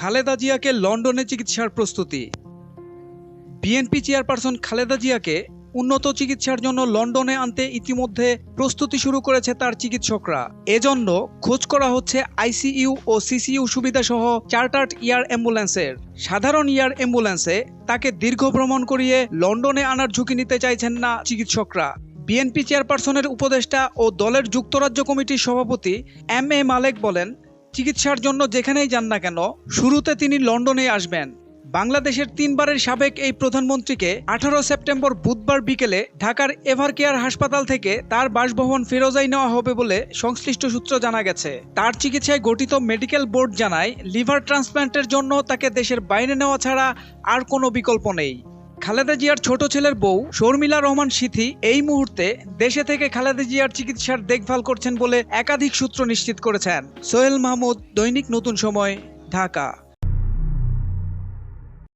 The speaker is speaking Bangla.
খালেদা জিয়াকে লন্ডনে চিকিৎসার প্রস্তুতি। বিএনপি চেয়ারপারসন খালেদা জিয়াকে উন্নত চিকিৎসার জন্য লন্ডনে আনতে ইতিমধ্যে প্রস্তুতি শুরু করেছে তার চিকিৎসকরা। এজন্য খোঁজ করা হচ্ছে আইসিইউ ও সিসিইউ সুবিধাসহ চার্টার্ড ইয়ার অ্যাম্বুলেন্সের। সাধারণ ইয়ার অ্যাম্বুলেন্সে তাকে দীর্ঘ ভ্রমণ করিয়ে লন্ডনে আনার ঝুঁকি নিতে চাইছেন না চিকিৎসকরা। বিএনপি চেয়ারপারসনের উপদেষ্টা ও দলের যুক্তরাজ্য কমিটির সভাপতি এম এ মালেক বলেন চিকিৎসার জন্য যেখানেই যান না কেন, শুরুতে তিনি লন্ডনে আসবেন। বাংলাদেশের তিনবারের সাবেক এই প্রধানমন্ত্রীকে আঠারো সেপ্টেম্বর বুধবার বিকেলে ঢাকার এভার কেয়ার হাসপাতাল থেকে তার বাসভবন ফেরোজাই নেওয়া হবে বলে সংশ্লিষ্ট সূত্র জানা গেছে। তার চিকিৎসায় গঠিত মেডিকেল বোর্ড জানায়, লিভার ট্রান্সপ্ল্যান্টের জন্য তাকে দেশের বাইরে নেওয়া ছাড়া আর কোনো বিকল্প নেই। খালেদা জিয়ার ছোট ছেলের বউ শর্মিলা রহমান সিথি এই মুহূর্তে দেশে থেকে খালেদা জিয়ার চিকিৎসার দেখভাল করছেন বলে একাধিক সূত্র নিশ্চিত করেছেন। সোহেল মাহমুদ, দৈনিক নতুন সময়, ঢাকা।